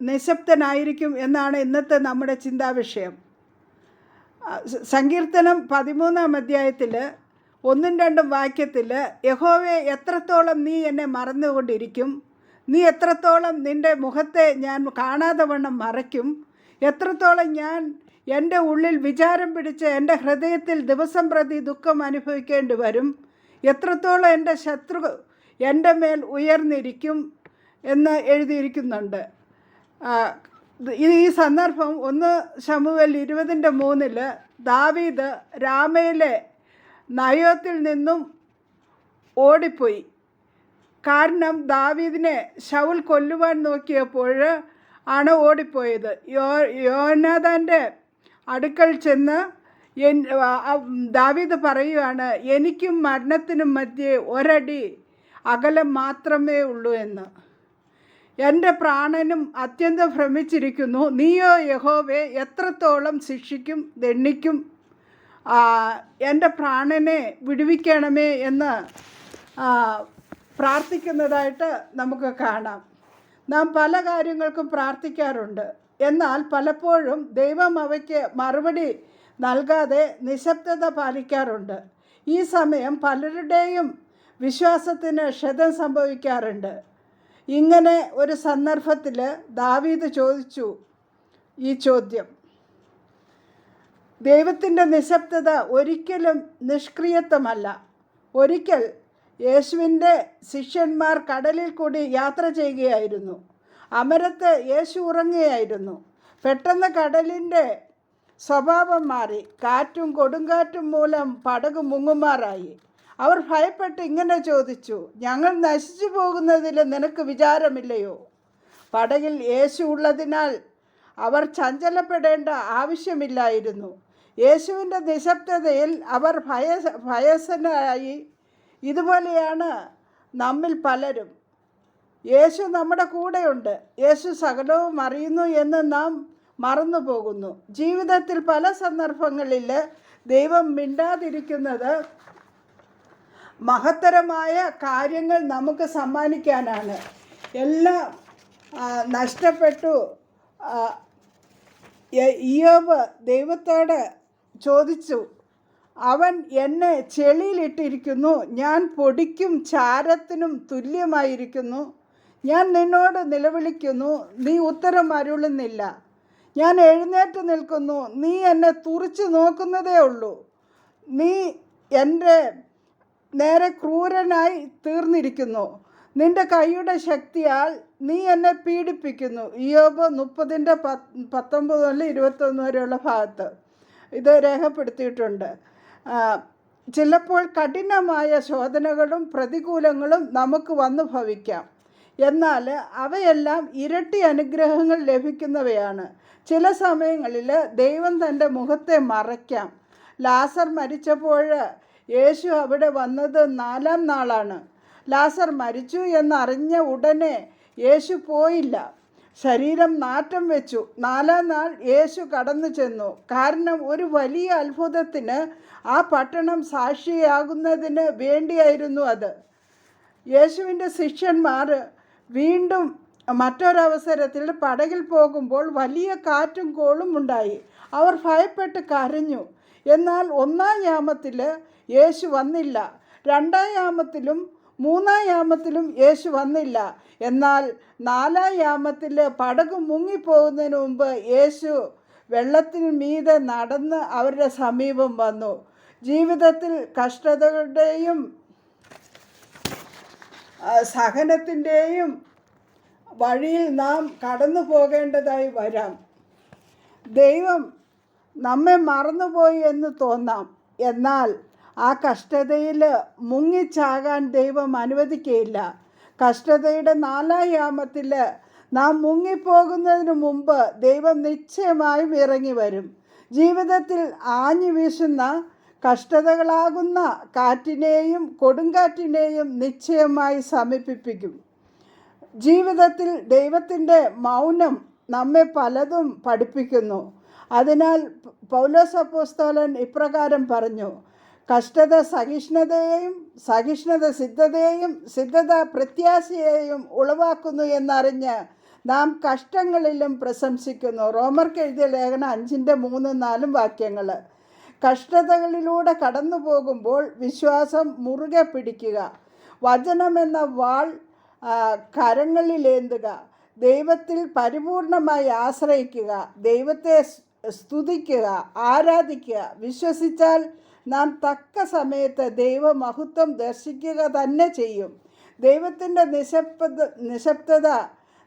നിശബ്ദനായിരിക്കും എന്നാണ് ഇന്നത്തെ നമ്മുടെ ചിന്താവിഷയം. സങ്കീർത്തനം പതിമൂന്നാം അധ്യായത്തിൽ ഒന്നും രണ്ടും വാക്യത്തിൽ യഹോവെ എത്രത്തോളം നീ എന്നെ മറന്നുകൊണ്ടിരിക്കും? നീ എത്രത്തോളം നിന്റെ മുഖത്തെ ഞാൻ കാണാതെ വണ്ണം മറയ്ക്കും? എത്രത്തോളം ഞാൻ എന്റെ ഉള്ളിൽ വിചാരം പിടിച്ച് എന്റെ ഹൃദയത്തിൽ ദിവസം പ്രതി ദുഃഖം അനുഭവിക്കേണ്ടി വരും? എത്രത്തോളം എന്റെ ശത്രു എന്റെ മേൽ ഉയർന്നിരിക്കും എന്ന് എഴുതിയിരിക്കുന്നുണ്ട്. ഇത് ഈ സന്ദർഭം ഒന്ന് ശമുവൽ ഇരുപതിന്റെ മൂന്നിൽ ദാവീദ് രാമയിലെ നയോത്തിൽ നിന്നും ഓടിപ്പോയി. കാരണം ദാവീദിനെ ശൗൽ കൊല്ലുവാൻ നോക്കിയപ്പോൾ ആണ് ഓടിപ്പോയത്. യോ യോനാഥാന്റെ അടുക്കൽ ചെന്ന് എൻ ദാവീദ് പറയുകയാണ് എനിക്കും മരണത്തിനും മധ്യേ ഒരടി അകലം മാത്രമേ ഉള്ളൂ എന്ന്. എന്റെ പ്രാണനും അത്യന്തം ഭ്രമിച്ചിരിക്കുന്നു. നീയോ യഹോവേ എത്രത്തോളം ശിക്ഷിക്കും ദണ്ണിക്കും എന്റെ പ്രാണനെ വിടുവിക്കണമേ എന്ന് പ്രാർത്ഥിക്കുന്നതായിട്ട് നമുക്ക് കാണാം. നാം പല കാര്യങ്ങൾക്കും പ്രാർത്ഥിക്കാറുണ്ട്. എന്നാൽ പലപ്പോഴും ദൈവം അവയ്ക്ക് മറുപടി നൽകാതെ നിശബ്ദത പാലിക്കാറുണ്ട്. ഈ സമയം പലരുടെയും വിശ്വാസത്തിന് ക്ഷതം സംഭവിക്കാറുണ്ട്. ഇങ്ങനെ ഒരു സന്ദർഭത്തിൽ ദാവീദ് ചോദിച്ചു ഈ ചോദ്യം. ദൈവത്തിന്റെ നിശബ്ദത ഒരിക്കലും നിഷ്ക്രിയത്വമല്ല. ഒരിക്കൽ യേശുവിന്റെ ശിഷ്യന്മാർ കടലിൽ കൂടി യാത്ര ചെയ്യുകയായിരുന്നു. അമരത്ത് യേശു ഉറങ്ങുകയായിരുന്നു. പെട്ടെന്ന് കടലിന്റെ സ്വഭാവം മാറി. കാറ്റും കൊടുങ്കാറ്റും മൂലം പടക് മുങ്ങുമാറായി. അവർ ഭയപ്പെട്ട് ഇങ്ങനെ ചോദിച്ചു ഞങ്ങൾ നശിച്ചു പോകുന്നതിൽ നിനക്ക് വിചാരമില്ലയോ? പടകിൽ യേശു ഉള്ളതിനാൽ അവർ ചഞ്ചലപ്പെടേണ്ട ആവശ്യമില്ലായിരുന്നു. യേശുവിന്റെ നിശബ്ദതയിൽ അവർ ഭയ ഭയസനായി. ഇതുപോലെയാണ് നമ്മിൽ പലരും. യേശു നമ്മുടെ കൂടെയുണ്ട്. യേശു സകലവും അറിയുന്നു എന്ന് നാം മറന്നു പോകുന്നു ജീവിതത്തിൽ പല സന്ദർഭങ്ങളിൽ ദൈവം മിണ്ടാതിരിക്കുന്നത് മഹത്തരമായ കാര്യങ്ങൾ നമുക്ക് സമ്മാനിക്കാനാണ്. എല്ലാം നഷ്ടപ്പെട്ടു. ഇയോബ് ദൈവത്തോട് ചോദിച്ചു അവൻ എന്നെ ചെളിയിലിട്ടിരിക്കുന്നു. ഞാൻ പൊടിക്കും ചാരത്തിനും തുല്യമായിരിക്കുന്നു. ഞാൻ നിന്നോട് നിലവിളിക്കുന്നു. നീ ഉത്തരം അരുളുന്നില്ല. ഞാൻ എഴുന്നേറ്റ് നിൽക്കുന്നു. നീ എന്നെ തുറിച്ചു നോക്കുന്നതേ ഉള്ളൂ. നീ എന്റെ നേരെ ക്രൂരനായി തീർന്നിരിക്കുന്നു. നിന്റെ കൈയുടെ ശക്തിയാൽ നീ എന്നെ പീഡിപ്പിക്കുന്നു. ഇയോബ് മുപ്പതിന്റെ പത് പത്തൊമ്പത് മുതൽ ഇരുപത്തൊന്ന് വരെയുള്ള ഭാഗത്ത് ഇത് രേഖപ്പെടുത്തിയിട്ടുണ്ട്. ചിലപ്പോൾ കഠിനമായ ശോധനകളും പ്രതികൂലങ്ങളും നമുക്ക് വന്നു ഭവിക്കാം. എന്നാൽ അവയെല്ലാം ഇരട്ടി അനുഗ്രഹങ്ങൾ ലഭിക്കുന്നവയാണ്. ചില സമയങ്ങളിൽ ദൈവം തന്റെ മുഖത്തെ മറയ്ക്കാം. ലാസർ മരിച്ചപ്പോൾ യേശു അവിടെ വന്നത് നാലാം നാളാണ്. ലാസർ മരിച്ചു എന്നറിഞ്ഞ ഉടനെ യേശു പോയില്ല. ശരീരം നാറ്റം വെച്ചു. നാലാം നാൾ യേശു കടന്നു ചെന്നു. കാരണം ഒരു വലിയ അത്ഭുതത്തിന് ആ പട്ടണം സാക്ഷിയാകുന്നതിന് വേണ്ടിയായിരുന്നു അത്. യേശുവിന്റെ ശിഷ്യന്മാർ വീണ്ടും മറ്റൊരവസരത്തിൽ പടകിൽ പോകുമ്പോൾ വലിയ കാറ്റും കോളും ഉണ്ടായി. അവർ ഭയപ്പെട്ട് കരഞ്ഞു. എന്നാൽ ഒന്നാം യാമത്തിൽ യേശു വന്നില്ല. രണ്ടാം യാമത്തിലും മൂന്നാം യാമത്തിലും യേശു വന്നില്ല. എന്നാൽ നാലാം യാമത്തിൽ പടക് മുങ്ങിപ്പോകുന്നതിന് മുമ്പ് യേശു വെള്ളത്തിന് മീതെ നടന്ന് അവരുടെ സമീപം വന്നു. ജീവിതത്തിൽ കഷ്ടതകളുടെയും സഹനത്തിന്റെയും വഴിയിൽ നാം കടന്നു പോകേണ്ടതായി വരാം. ദൈവം നമ്മെ മറന്നുപോയി എന്ന് തോന്നാം. എന്നാൽ ആ കഷ്ടതയിൽ മുങ്ങിച്ചാകാൻ ദൈവം അനുവദിക്കുകയില്ല. കഷ്ടതയുടെ നാലായാമത്തിൽ നാം മുങ്ങിപ്പോകുന്നതിന് മുമ്പ് ദൈവം നിശ്ചയമായും ഇറങ്ങി വരും. ജീവിതത്തിൽ ആഞ്ഞു വീശുന്ന കഷ്ടതകളാകുന്ന കാറ്റിനെയും കൊടുങ്കാറ്റിനെയും നിശ്ചയമായി സമീപിപ്പിക്കും. ജീവിതത്തിൽ ദൈവത്തിന്റെ മൗനം നമ്മെ പലതും പഠിപ്പിക്കുന്നു. അതിനാൽ പൗലോസ് അപ്പോസ്തോലൻ ഇപ്രകാരം പറഞ്ഞു കഷ്ടത സഹിഷ്ണുതയെയും സഹിഷ്ണുത സിദ്ധതയെയും സിദ്ധത പ്രത്യാശയെയും ഉളവാക്കുന്നു എന്നറിഞ്ഞ് നാം കഷ്ടങ്ങളിലും പ്രശംസിക്കുന്നു. റോമർക്ക് എഴുതിയ ലേഖനം അഞ്ചിന്റെ മൂന്നും നാലും വാക്യങ്ങൾ. കഷ്ടതകളിലൂടെ കടന്നു പോകുമ്പോൾ വിശ്വാസം മുറുകെ പിടിക്കുക. വചനമെന്ന വാൾ കരങ്ങളിലേന്തുക. ദൈവത്തിൽ പരിപൂർണമായി ആശ്രയിക്കുക. ദൈവത്തെ സ്തുതിക്കുക ആരാധിക്കുക. വിശ്വസിച്ചാൽ നാം തക്ക സമയത്ത് ദൈവമഹത്വം ദർശിക്കുക തന്നെ ചെയ്യും. ദൈവത്തിന്റെ നിശബ്ദ നിശബ്ദത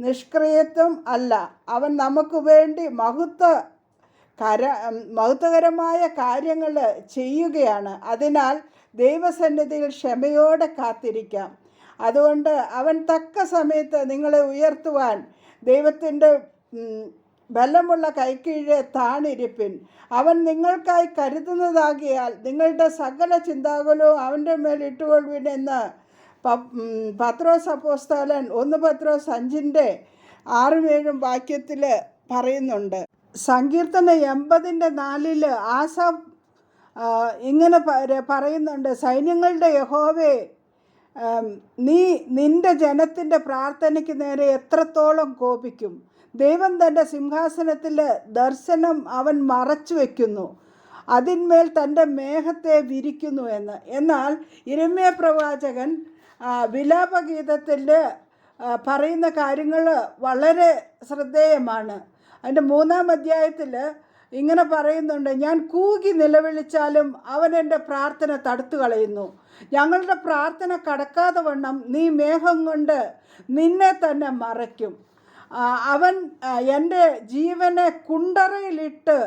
നിഷ്ക്രിയത്വം അല്ല. അവൻ നമുക്ക് വേണ്ടി മഹത്വ കര മഹത്വകരമായ കാര്യങ്ങൾ ചെയ്യുകയാണ്. അതിനാൽ ദൈവസന്നിധിയിൽ ക്ഷമയോടെ കാത്തിരിക്കാം. അതുകൊണ്ട് അവൻ തക്ക സമയത്ത് നിങ്ങളെ ഉയർത്തുവാൻ ദൈവത്തിന്റെ ബലമുള്ള കൈക്കീഴെ താണിരിപ്പിൻ. അവൻ നിങ്ങൾക്കായി കരുതുന്നതാകിയാൽ നിങ്ങളുടെ സകല ചിന്താകുലവും അവന്റെ മേൽ ഉം, പത്രോസ് അപ്പോസ്തലൻ ഒന്ന് പത്രോസ് അഞ്ചിന്റെ ആറും ഏഴും വാക്യത്തിൽ പറയുന്നുണ്ട്. സങ്കീർത്തന എൺപതിന്റെ നാലിൽ ആസ ഇങ്ങനെ പറയുന്നുണ്ട്. സൈന്യങ്ങളുടെ യഹോവേ നീ നിന്റെ ജനത്തിന്റെ പ്രാർത്ഥനയ്ക്ക് നേരെ എത്രത്തോളം കോപിക്കും? ദൈവം തന്റെ സിംഹാസനത്തിൽ ദർശനം അവൻ മറച്ചു വയ്ക്കുന്നു അതിന്മേൽ തന്റെ മേഘത്തെ വിരിക്കുന്നു എന്ന്. എന്നാൽ ഇരമ്യ പ്രവാചകൻ വിലാപഗീതത്തിൽ പറയുന്ന കാര്യങ്ങൾ വളരെ ശ്രദ്ധേയമാണ്. അതിന്റെ മൂന്നാം അധ്യായത്തിൽ ഇങ്ങനെ പറയുന്നുണ്ട് ഞാൻ കൂകി നിലവിളിച്ചാലും അവൻ എന്റെ പ്രാർത്ഥന തടുത്തു കളയുന്നു ഞങ്ങളുടെ പ്രാർത്ഥന കടക്കാതെ വണ്ണം നീ മേഘം കൊണ്ട് നിന്നെ തന്നെ മറയ്ക്കും. അവൻ എന്റെ ജീവനെ കുണ്ടറയിലിട്ട്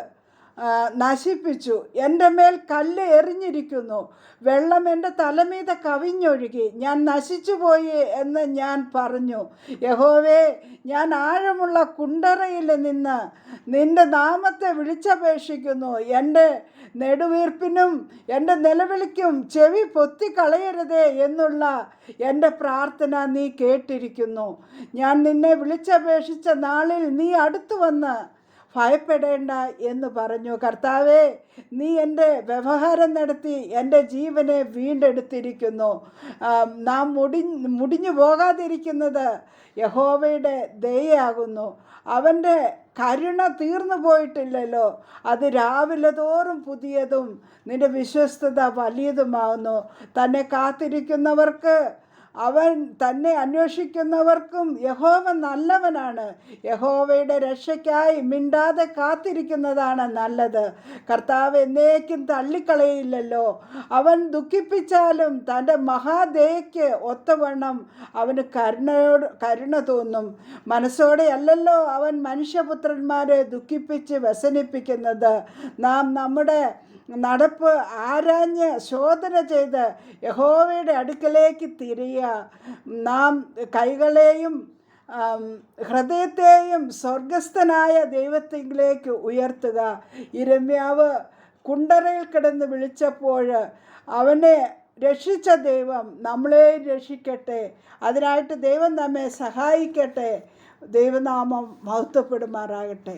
നശിപ്പിച്ചു. എന്റെ മേൽ കല്ല് എറിഞ്ഞിരിക്കുന്നു. വെള്ളം എന്റെ തലമീത കവിഞ്ഞൊഴുകി. ഞാൻ നശിച്ചുപോയി എന്ന് ഞാൻ പറഞ്ഞു. യഹോവേ ഞാൻ ആഴമുള്ള കുണ്ടറയിൽ നിന്ന് നിന്റെ നാമത്തെ വിളിച്ചപേക്ഷിക്കുന്നു. എന്റെ നെടുവീർപ്പിനും എന്റെ നിലവിളിക്കും ചെവി പൊത്തിക്കളയരുതേ എന്നുള്ള എന്റെ പ്രാർത്ഥന നീ കേട്ടിരിക്കുന്നു. ഞാൻ നിന്നെ വിളിച്ചപേക്ഷിച്ച നാളിൽ നീ അടുത്തു വന്ന് ഭയപ്പെടേണ്ട എന്ന് പറഞ്ഞു. കർത്താവേ നീ എന്റെ വ്യവഹാരം നടത്തി എന്റെ ജീവനെ വീണ്ടെടുത്തിരിക്കുന്നു. നാം മുടി മുടിഞ്ഞു പോകാതിരിക്കുന്നത് യഹോവയുടെ ദയയാകുന്നു. അവന്റെ കരുണ തീർന്നു പോയിട്ടില്ലല്ലോ. അത് രാവിലെ തോറും പുതിയതും. നിന്റെ വിശ്വസ്തത വലിയതുമാകുന്നു. തന്നെ കാത്തിരിക്കുന്നവർക്ക് അവൻ തന്നെ അന്വേഷിക്കുന്നവർക്കും യഹോവ നല്ലവനാണ്. യഹോവയുടെ രക്ഷയ്ക്കായി മിണ്ടാതെ കാത്തിരിക്കുന്നതാണ് നല്ലത്. കർത്താവ് എന്നേക്കും തള്ളിക്കളയില്ലല്ലോ. അവൻ ദുഃഖിപ്പിച്ചാലും തന്റെ മഹാദേയ്ക്ക് ഒത്തവണ്ണം അവന് കരുണയോട് കരുണ തോന്നും. മനസ്സോടെ അല്ലല്ലോ അവൻ മനുഷ്യപുത്രന്മാരെ ദുഃഖിപ്പിച്ച് വ്യസനിപ്പിക്കുന്നത്. നാം നമ്മുടെ നടപ്പ് ആരാഞ്ഞ് ശോധന ചെയ്ത് യഹോവയുടെ അടുക്കലേക്ക് തിരിയുക നാം കൈകളെയും ഹൃദയത്തെയും സ്വർഗസ്ഥനായ ദൈവത്തിലേക്ക് ഉയർത്തുക. ഇരമ്യാവ് കുണ്ടറയിൽ കിടന്ന് വിളിച്ചപ്പോൾ അവനെ രക്ഷിച്ച ദൈവം നമ്മളെ രക്ഷിക്കട്ടെ. അതിനായിട്ട് ദൈവം നമ്മെ സഹായിക്കട്ടെ. ദൈവനാമം മഹത്വപ്പെടുമാറാകട്ടെ.